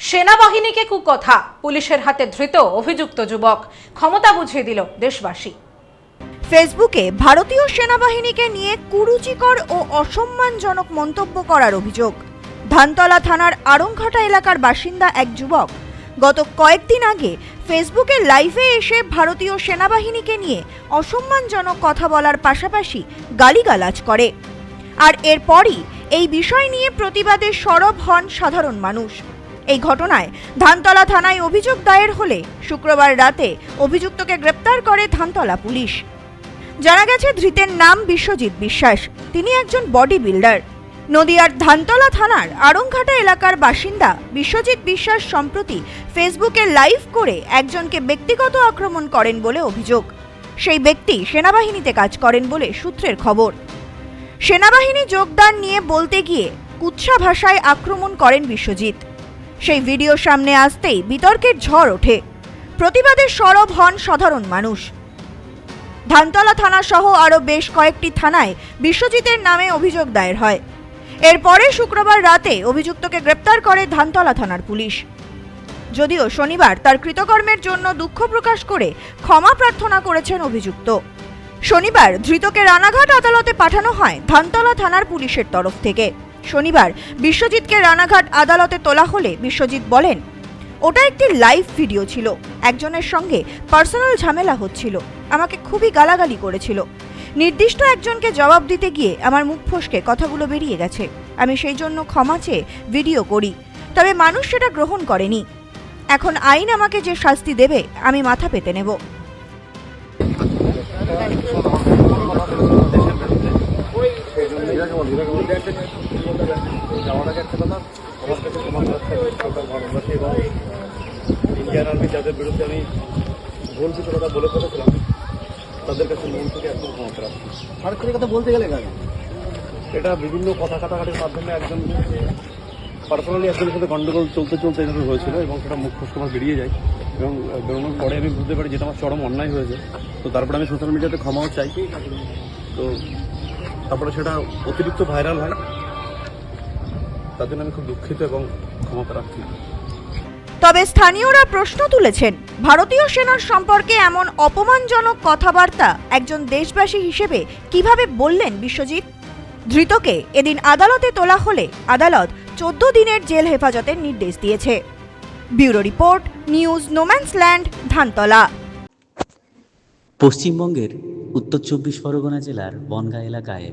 সেনাবাহিনীকে কুকথা। পুলিশের হাতে ধৃত অভিযুক্ত যুবক। ক্ষমতা বুঝিয়ে দিল দেশবাসী। ফেসবুকে ভারতীয় সেনাবাহিনীকে নিয়ে কুরুচিকর ও অসম্মানজনক মন্তব্য করার অভিযোগ। ধানতলা থানার আড়ংঘাটা এলাকার বাসিন্দা এক যুবক। গত কয়েকদিন আগে ফেসবুকে লাইভে এসে ভারতীয় সেনাবাহিনীকে নিয়ে অসম্মানজনক কথা বলার পাশাপাশি গালিগালাজ করে। আর এরপরই এই বিষয় নিয়ে প্রতিবাদে সরব হন সাধারণ মানুষ। এই ঘটনায় ধানতলা থানায় অভিযোগ দায়ের হলে শুক্রবার রাতে অভিযুক্তকে গ্রেপ্তার করে ধানতলা পুলিশ। জানা গেছে, ধৃতের নাম বিশ্বজিৎ বিশ্বাস। তিনি একজন বডি বিল্ডার। নদিয়ার ধানতলা থানার আড়ংঘাটা এলাকার বাসিন্দা বিশ্বজিৎ বিশ্বাস সম্প্রতি ফেসবুকে লাইভ করে একজনকে ব্যক্তিগত আক্রমণ করেন বলে অভিযোগ। সেই ব্যক্তি সেনাবাহিনীতে কাজ করেন বলে সূত্রের খবর। সেনাবাহিনী যোগদান নিয়ে বলতে গিয়ে কুৎসা ভাষায় আক্রমণ করেন বিশ্বজিৎ। সেই ভিডিও সামনে আসতেই বিতর্কের ঝড় ওঠে। প্রতিবাদে সরব হন সাধারণ মানুষ। ধানতলা থানা সহ আরও বেশ কয়েকটি থানায় বিশ্বজিতের নামে অভিযোগ দায়ের হয়। এরপরে শুক্রবার রাতে অভিযুক্তকে গ্রেপ্তার করে ধানতলা থানার পুলিশ। যদিও শনিবার তার কৃতকর্মের জন্য দুঃখ প্রকাশ করে ক্ষমা প্রার্থনা করেছেন অভিযুক্ত। শনিবার ধৃতকে রানাঘাট আদালতে পাঠানো হয় ধানতলা থানার পুলিশের তরফ থেকে। শনিবার বিশ্বজিৎকে রানাঘাট আদালতে তোলা হলে বিশ্বজিৎ বলেন, ওটা একটি লাইভ ভিডিও ছিল। একজনের সঙ্গে পার্সোনাল ঝামেলা হচ্ছিল। আমাকে খুবই গালাগালি করেছিল। নির্দিষ্ট একজনকে জবাব দিতে গিয়ে আমার মুখ ফসকে, কথাগুলো বেরিয়ে গেছে। আমি সেই জন্য ক্ষমা চেয়ে ভিডিও করি। তবে মানুষ সেটা গ্রহণ করেনি। এখন আইন আমাকে যে শাস্তি দেবে, আমি মাথা পেতে নেব যাওয়ার আগে একটা কথা আমার কাছে তোমার কাছে সরকার ভারতবাসী এবং ইন্ডিয়ান আর্মি যাদের বিরুদ্ধে আমি ভুল কিছু কথা বলে ফেলেছিলাম তাদের কাছে মন থেকে একদম ক্ষমা প্রার্থী সরকারি কথা বলতে গেলে কেন? এটা বিভিন্ন কথা কাটাকাটির মাধ্যমে একজন পার্সোনালি একজনের সাথে গন্ডগোল চলতে চলতে এভাবে হয়েছিল এবং সেটা মুখ ফসকে আমার বেরিয়ে যায়। এবং বেরোনোর পরে আমি বুঝতে পারি যেটা আমার চরম অন্যায় হয়েছে। তো তারপরে আমি সোশ্যাল মিডিয়াতে ক্ষমাও চাই। তো তারপরে সেটা অতিরিক্ত ভাইরাল হয়। তার জন্য আমি খুব দুঃখিত এবং তবে স্থানীয়রা প্রশ্ন তুলেছেন ভারতীয় সেনার সম্পর্কে এমন অপমানজনক কথাবার্তা একজন দেশবাসী হিসেবে কীভাবে বললেন বিশ্বজিৎ? ধৃতকে এদিন আদালতে তোলা হলে আদালত চোদ্দ দিনের জেল হেফাজতের নির্দেশ দিয়েছে। Bureau report news no man's land Dhantala. পশ্চিমবঙ্গের উত্তর চব্বিশ পরগনা জেলার বনগাঁ এলাকায়